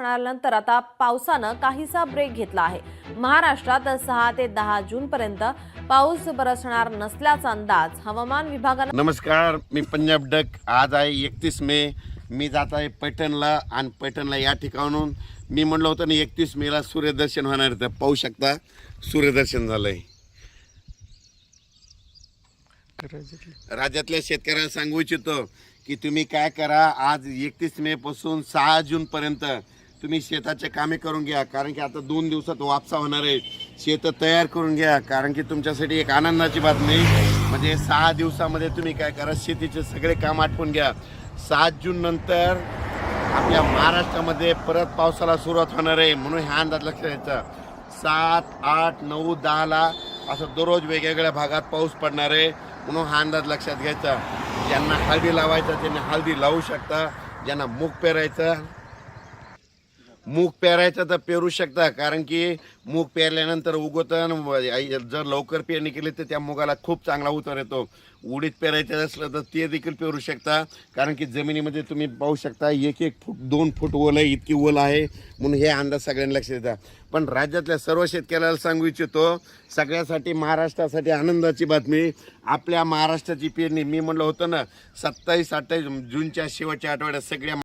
नंतर आता पावसानं काहीसा ब्रेक घेतला आहे. महाराष्ट्रात सहा ते दहा जून पर्यंत पाऊस बरसणार नसल्याचा अंदाज हवामान विभागानं नमस्कार मी पंजाब डक. आज आहे एकतीस मे. मी जात आहे पैठणला आणि पैठणला या ठिकाणून मी म्हणलं होतं ना एकतीस मेला सूर्यदर्शन होणार तर पाहू शकता सूर्यदर्शन झालंय. राज्यातल्या शेतकऱ्यांना सांगू इच्छितो की तुम्ही काय करा आज एकतीस मे पासून सहा जून पर्यंत तुम्ही शेताचे कामे करून घ्या कारण की आता दोन दिवसात वापसा होणार आहे. शेतं तयार करून घ्या कारण की तुमच्यासाठी एक आनंदाची बातमी. म्हणजे सहा दिवसामध्ये तुम्ही काय करा शेतीचे सगळे काम आटपून घ्या. सात जून नंतर आपल्या महाराष्ट्रामध्ये परत पावसाला सुरुवात होणार आहे म्हणून ह्या अंदाज लक्षात द्यायचा सात आठ नऊ दहाला असं दररोज वेगवेगळ्या भागात पाऊस पडणार आहे म्हणून हा अंदाज लक्षात घ्यायचा. ज्यांना हळदी लावायचा त्यांनी हळदी लावू शकता. ज्यांना मूग पेरायचं मूग पेरायचं तर पेरू शकता कारण की मूग पेरल्यानंतर उगवतं आणि जर लवकर पेरणी केली तर त्या मुगाला खूप चांगला उतर येतो. उडीत पेरायचं असलं तर ते देखील पेरू शकता कारण की जमिनीमध्ये तुम्ही पाहू शकता एक एक फूट दोन फूट ओल आहे इतकी ओल आहे म्हणून हे अंदाज सगळ्यांना लक्षात येतात पण राज्यातल्या सर्व शेतकऱ्याला सांगू इच्छितो सगळ्यासाठी महाराष्ट्रासाठी आनंदाची बातमी आपल्या महाराष्ट्राची पेरणी मी म्हणलं होतं ना सत्तावीस अठ्ठावीस जूनच्या शेवटच्या आठवड्यात सगळ्या